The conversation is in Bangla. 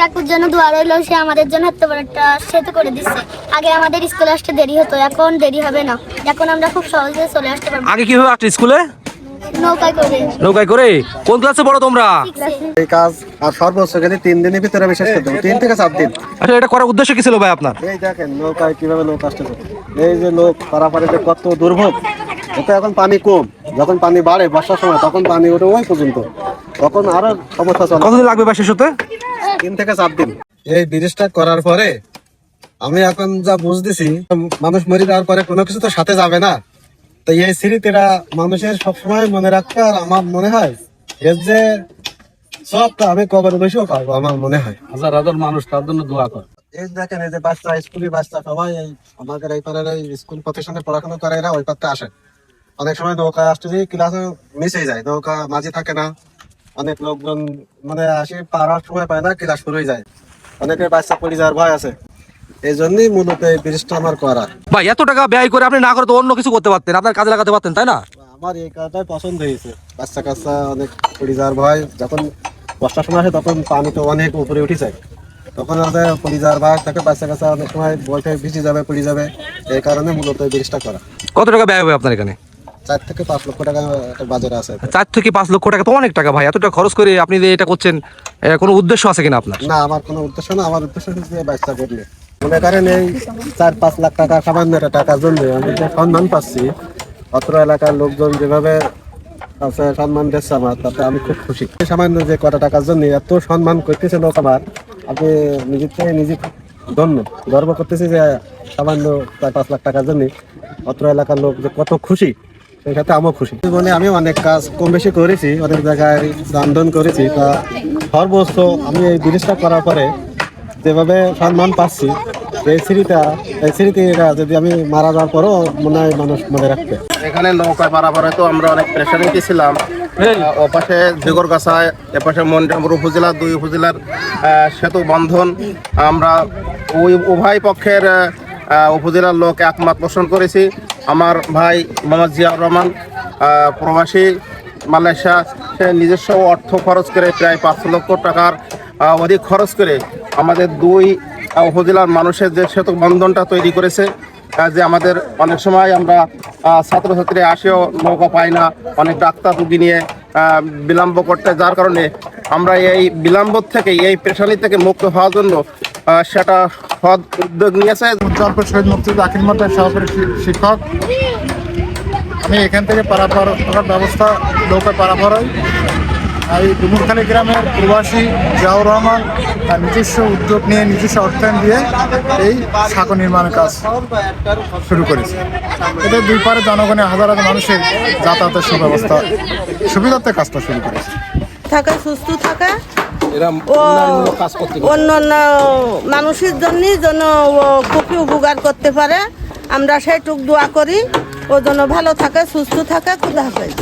কাকুর জন্য দোয়া রইল সে আমাদের জন্য এত বড় একটা সেতু করে দিচ্ছে আগে আমাদের স্কুলে আসতে দেরি হতো এখন দেরি হবে না। এখন আমরা খুব সহজে চলে আসতে পারব। আগে কীভাবে আসছে স্কুলে? নৌকায় করে। কোন ক্লাসে পড়ো তোমরা? এই কাজ আর সর্বোচ্চ গেলে তিন দিনের ভিতরে আমি শেষ করতে। তিন থেকে চার দিন। আচ্ছা এটা করার উদ্দেশ্য কি ছিল ভাই আপনার? এই দেখেন নৌকায় কীভাবে লোক আসতেছে এই যে লোক পারাপাড়িতে কত দুর্ভোগ এটা এখন পানি কম। যখন পানি বাড়ে বর্ষার সময় তখন পানি ওঠে ওই পর্যন্ত। তখন আরও সমস্যা চলে। কতদিন লাগবে ভাই শেষ হতে? তিন থেকে চার দিন। এই ব্রিজটা করার পরে আমি এখন যা বুঝতেছি মানুষ মরে যাওয়ার পরে কোনো কিছু তো সাথে যাবে না। তো এই স্মৃতিটা মানুষের সবসময় মনে রাখতে আর আমার মনে হয় এর যে সবটা আমি কবর বসেও পারব আমার মনে হয়। হাজার হাজার মানুষ তার জন্য দোয়া করে। এই দেখেন এই যে বাচ্চা স্কুলের বাচ্চা সবাই এই আমাদের এই পাড়ার এই স্কুল প্রতিষ্ঠানে পড়াশোনা করে এরা ওই পাড়তে আসে। অনেক সময় নৌকায় আসতে যে ক্লাসে মিস হয়ে যায় নৌকা মাঝে থাকে না। অনেক লোকজন মানে আসে পাড়ার সময় পায় না ক্লাস শুরু যায়। অনেকের বাচ্চা পড়ে যাওয়ার ভয় আছে। এই জন্যই মূলত এই ব্রিজটা আমার করা। ভাই এত টাকা ব্যয় করে আপনি না করে তো অন্য কিছু করতে পারতেন আপনার কাজে লাগাতে পারতেন তাই না? আমার এই কাজটাই পছন্দ হয়েছে। বাচ্চা কাচ্চা অনেক পড়ে যাওয়ার ভয় যখন বর্ষার সময় আসে তখন পানি তো অনেক উপরে উঠে যায়। তখন আছে পড়ে যাওয়ার ভয় থাকে বাচ্চা কাচ্চা অনেক সময় বইটা ভিজে যাবে পড়ে যাবে। এই কারণে মূলত এই ব্রিজটা করা। কত টাকা ব্যয় হবে আপনার এখানে? চার থেকে পাঁচ লক্ষ টাকা একটা বাজারে আছে। চার থেকে পাঁচ লক্ষ টাকা তো অনেক টাকা ভাই এতটা খরচ করে আপনি যে এটা করছেন কোনো উদ্দেশ্য আছে কিনা আপনার? না আমার কোনো উদ্দেশ্য না আমার উদ্দেশ্য হচ্ছে যে বাচ্চা করলে। মনে করেন এই চার পাঁচ লাখ টাকা সামান্য একটা টাকার জন্য আমি যে সম্মান পাচ্ছি অত্র এলাকার লোকজন যেভাবে আছে সম্মান দিচ্ছে আমার তাতে আমি খুব খুশি। সামান্য যে কটা টাকার জন্য এত সম্মান করতেছে লোক আমার আপনি নিজের থেকে নিজে ধন্য। গর্ব করতেছি যে সামান্য চার পাঁচ লাখ টাকার জন্য অত্র এলাকার লোক যে কত খুশি। সেই সাথে আমিও খুশি। জীবনে আমি অনেক কাজ কম বেশি করেছি অনেক জায়গায় রান্ধন করেছি। তা সর্বোচ্চ আমি এই জিনিসটা করার পরে যেভাবে সম্মান পাচ্ছি এই স্মৃতিটা এই স্মৃতিটা যদি আমি মারা যাওয়ার পরও মনে হয় মানুষ মনে রাখবে। এখানে নৌকায় পারাপারে তো আমরা অনেক প্রেশারিতে ছিলাম আহ, ওপাশে দিগরগাছায় এপাশে মন্ডামপুর উপজেলা দুই উপজেলার সেতু বন্ধন। আমরা ওই উভয় পক্ষের উপজেলার লোক একমত পোষণ করেছি। আমার ভাই মোহাম্মদ জিয়াউর রহমান প্রবাসী, মালয়েশিয়া নিজস্ব অর্থ খরচ করে প্রায় পাঁচ লক্ষ টাকার অধিক খরচ করে আমাদের দুই উপজেলার মানুষের যে সেতু বন্ধনটা তৈরি করেছে যে আমাদের অনেক সময় আমরা ছাত্রছাত্রী আসেও নৌকা পাই না, অনেক ডাক্তার রুগী নিয়ে বিলম্ব করতে, যার কারণে আমরা এই বিলম্ব থেকে, এই পেশানি থেকে মুক্ত হওয়ার জন্য সেটা সৎ উদ্যোগ নিয়েছে। উজ্জ্বলপুর শহীদ মুক্তি দাখিল মাদ্রাসা সহকারী শিক্ষক। আমি এখান থেকে পারাপার করার ব্যবস্থা নৌকা পারাপার হয় এই ডুমুরখালী গ্রামের প্রবাসী জিয়াউর রহমান তার নিজস্ব উদ্যোগ নিয়ে নিজস্ব অর্থায়ন দিয়ে এই সাঁকো নির্মাণের কাজ শুরু করেছে। এতে দুই পারে জনগণের হাজার হাজার মানুষের যাতায়াতের সুব্যবস্থা সুবিধার্থে কাজটা শুরু করেছে। থাকা সুস্থ থাকা অন্য অন্য মানুষের জন্য যেন ও খুবই উপকার করতে পারে। আমরা সেইটুক দোয়া করি। ও যেন ভালো থাকে সুস্থ থাকে খুদা হাফেজ।